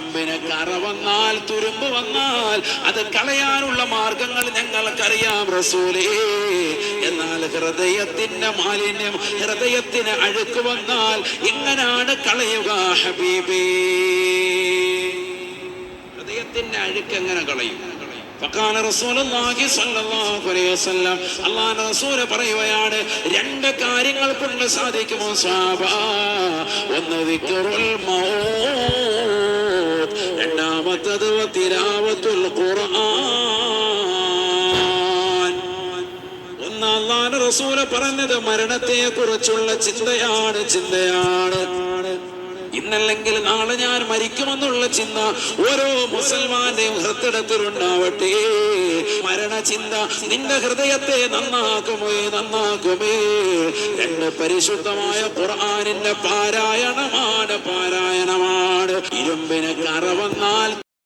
ഇരുമ്പിന് കറ വന്നാൽ തുരുമ്പ് വന്നാൽ അത് കളയാനുള്ള മാർഗങ്ങൾ ഞങ്ങൾക്കറിയാം റസൂലേ. എന്നാൽ ഹൃദയത്തിന്റെ മാലിന്യം ഹൃദയത്തിന് അഴുക്ക് വന്നാൽ ഇങ്ങനാണ് കളയുക ഹബീബേ. ഹൃദയത്തിന്റെ അഴുക്ക് എങ്ങനെ കളയും? പറയുകയാണ് രണ്ട് കാര്യങ്ങൾ കൊണ്ട് സാധിക്കുമോ സാബ? ഒന്ന് മൗത്ത് രണ്ടാമത്തത് തിലാവത്തുൽ ഖുർആൻ. ഒന്ന് അള്ളാഹുവിന്റെ റസൂൽ പറഞ്ഞത് മരണത്തെ കുറിച്ചുള്ള ചിന്തയാണ് ചിന്തയാണ്. ഇന്നല്ലെങ്കിൽ നാളെ ഞാൻ മരിക്കുമെന്നുള്ള ചിന്ത ഓരോ മുസൽമാന്റെയും ഹൃദയത്തിലുണ്ടാവട്ടെ മരണചിന്ത നിന്റെ ഹൃദയത്തെ നന്നാക്കുമേ നന്നാക്കുമേ. രണ്ട് പരിശുദ്ധമായ ഖുർആനിന്റെ പാരായണമാണ് പാരായണമാണ് ഇരുമ്പിന് കറ വന്നാൽ